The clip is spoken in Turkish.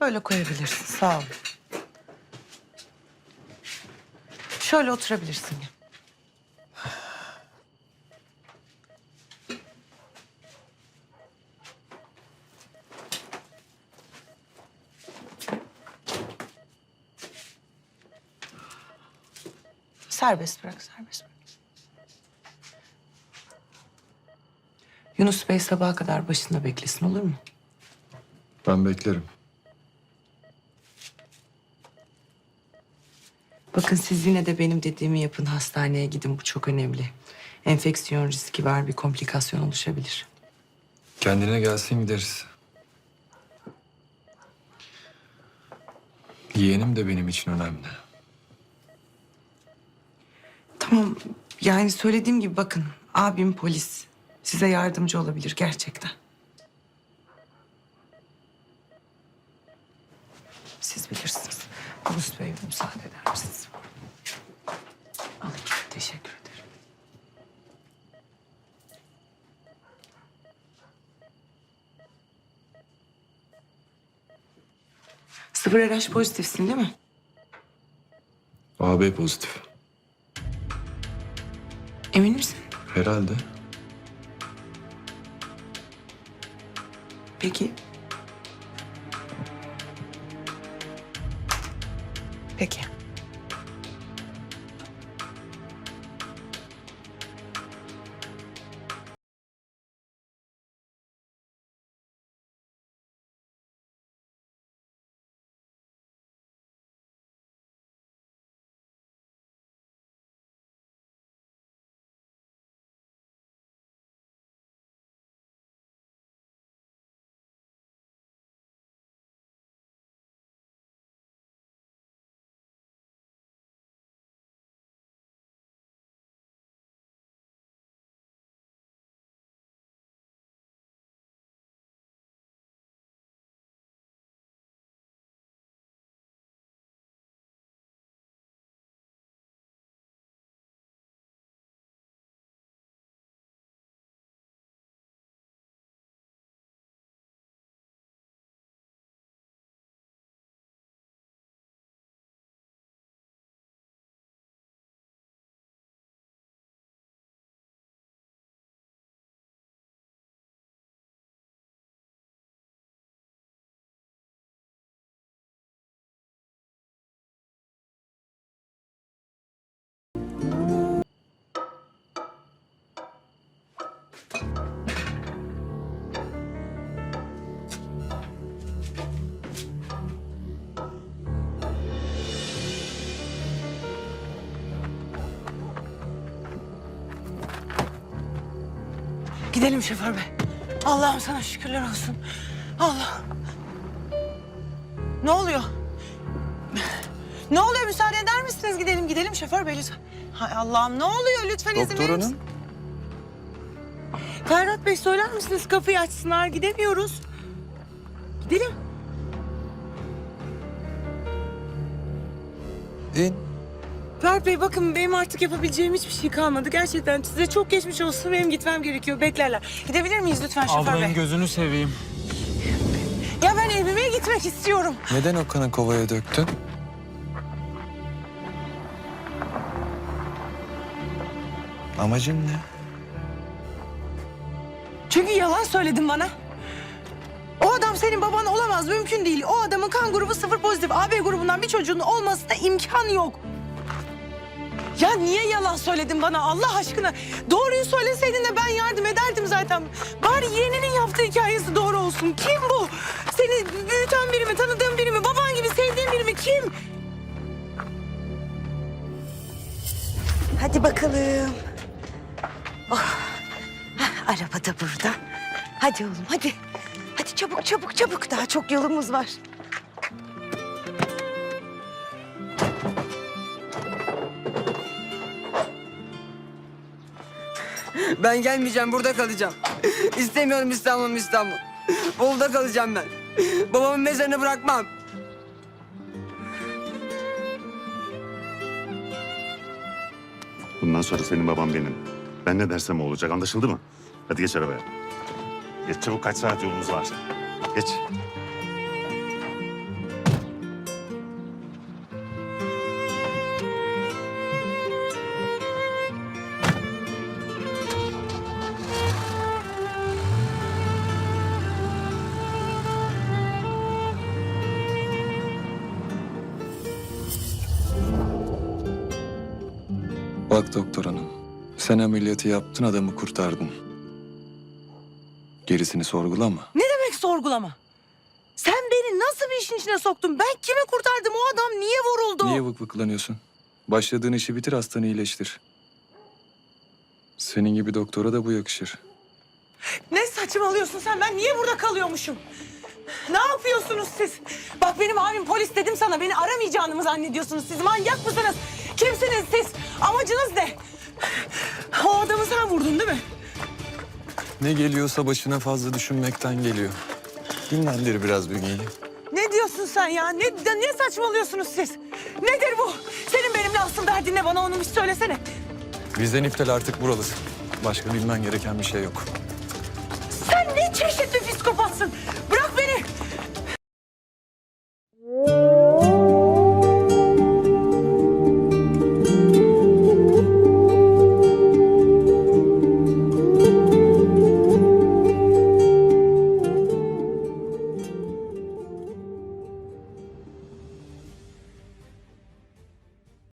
böyle koyabilirsin. Sağ ol. Şöyle oturabilirsin. Serbest bırak, serbest bırak. Yunus Bey sabaha kadar başında beklesin olur mu? Ben beklerim. Bakın siz yine de benim dediğimi yapın. Hastaneye gidin. Bu çok önemli. Enfeksiyon riski var. Bir komplikasyon oluşabilir. Kendine gelsin gideriz. Yeğenim de benim için önemli. Tamam. Yani söylediğim gibi bakın. Abim polis. Size yardımcı olabilir gerçekten. Siz bilirsiniz. Yunus Bey müsaade eder misiniz? Alayım. Teşekkür ederim. Sıfır RH pozitifsin değil mi? AB pozitif. Emin misin? Herhalde. Peki. Peki. Gidelim şoför bey. Allah'ım sana şükürler olsun. Allah. Ne oluyor? Ne oluyor? Müsaade eder misiniz? Gidelim, gidelim şoför bey lütfen. Hay Allah'ım ne oluyor? Lütfen izin Doktor verir hanım. misin? Ferhat Bey söyler misiniz? Kapıyı açsınlar. Gidemiyoruz. Gidelim. İn. Ferhat Bey bakın benim artık yapabileceğim hiçbir şey kalmadı. Gerçekten size çok geçmiş olsun. Benim gitmem gerekiyor. Beklerler. Gidebilir miyiz lütfen şoför bey? gözünü seveyim. Ya ben evime gitmek istiyorum. Neden o kanı kovaya döktün? Amacın ne? Çünkü yalan söyledin bana. O adam senin baban olamaz. Mümkün değil. O adamın kan grubu sıfır pozitif. AB grubundan bir çocuğun olmasına imkan yok. Ya niye yalan söyledin bana Allah aşkına? Doğruyu söyleseydin de ben yardım ederdim zaten. Bari yeğeninin yaptığı hikayesi doğru olsun. Kim bu? Seni büyüten biri mi, tanıdığın biri mi, baban gibi sevdiğin biri mi? Kim? Hadi bakalım. Oh. Hah, araba da burada. Hadi oğlum hadi. Hadi çabuk çabuk çabuk daha çok yolumuz var. Ben gelmeyeceğim, burada kalacağım. İstemiyorum İstanbul, İstanbul. Bolu'da kalacağım ben. Babamın mezarını bırakmam. Bundan sonra senin babam benim. Ben ne dersem o olacak. Anlaşıldı mı? Hadi geç arabaya. Geç çabuk kaç saat yolumuz var. Geç. Bak doktor hanım. Sen ameliyatı yaptın adamı kurtardın. Gerisini sorgulama. Ne demek sorgulama? Sen beni nasıl bir işin içine soktun? Ben kimi kurtardım? O adam niye vuruldu? Niye vık vıklanıyorsun? Başladığın işi bitir hastanı iyileştir. Senin gibi doktora da bu yakışır. Ne saçmalıyorsun sen? Ben niye burada kalıyormuşum? Ne yapıyorsunuz siz? Bak benim abim polis dedim sana. Beni aramayacağını mı zannediyorsunuz siz? Manyak mısınız? Kimsiniz siz? Amacınız ne? O adamı sen vurdun değil mi? Ne geliyorsa başına fazla düşünmekten geliyor. Dinlendir biraz bünyeyi. Ne diyorsun sen ya? Ne, ne saçmalıyorsunuz siz? Nedir bu? Senin benimle asıl derdin ne? Bana onu bir söylesene. Bizden iptal artık buralısın. Başka bilmen gereken bir şey yok. Sen ne çeşitli psikopatsın? Bırak beni.